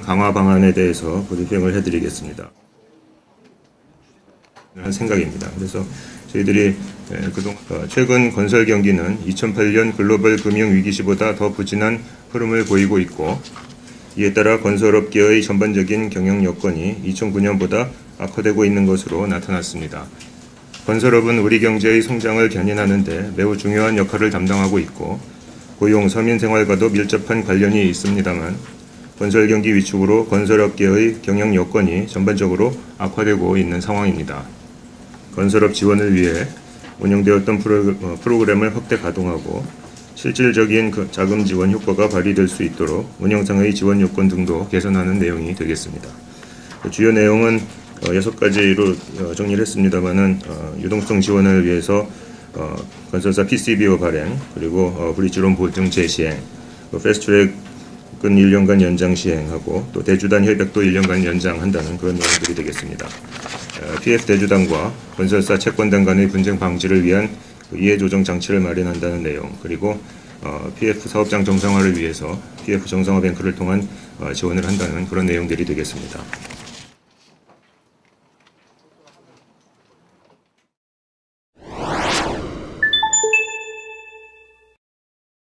강화 방안에 대해서 브리핑을 해드리겠습니다. 한 생각입니다. 그래서 저희들이 에, 그동안 어, 최근 건설 경기는 2008년 글로벌 금융 위기 시보다 더 부진한 흐름을 보이고 있고 이에 따라 건설업계의 전반적인 경영 여건이 2009년보다 악화되고 있는 것으로 나타났습니다. 건설업은 우리 경제의 성장을 견인하는데 매우 중요한 역할을 담당하고 있고 고용, 서민 생활과도 밀접한 관련이 있습니다만 건설 경기 위축으로 건설업계의 경영 여건이 전반적으로 악화되고 있는 상황입니다. 건설업 지원을 위해 운영되었던 프로, 어, 프로그램을 확대 가동하고 실질적인 그 자금 지원 효과가 발휘될 수 있도록 운영상의 지원 요건 등도 개선하는 내용이 되겠습니다. 그 주요 내용은 어, 여섯 가지로 어, 정리를 했습니다만은 어, 유동성 지원을 위해서 어, 건설사 PCBO 발행 그리고 어, 브리지론 보증 재시행, 그 패스트트랙 은 1년간 연장 시행하고 또 대주단 협약도 1년간 연장한다는 그런 내용들이 되겠습니다. 어, PF 대주단과 건설사 채권단 간의 분쟁 방지를 위한 그 이해 조정 장치를 마련한다는 내용 그리고 어, PF 사업장 정상화를 위해서 PF 정상화 뱅크를 통한 어, 지원을 한다는 그런 내용들이 되겠습니다.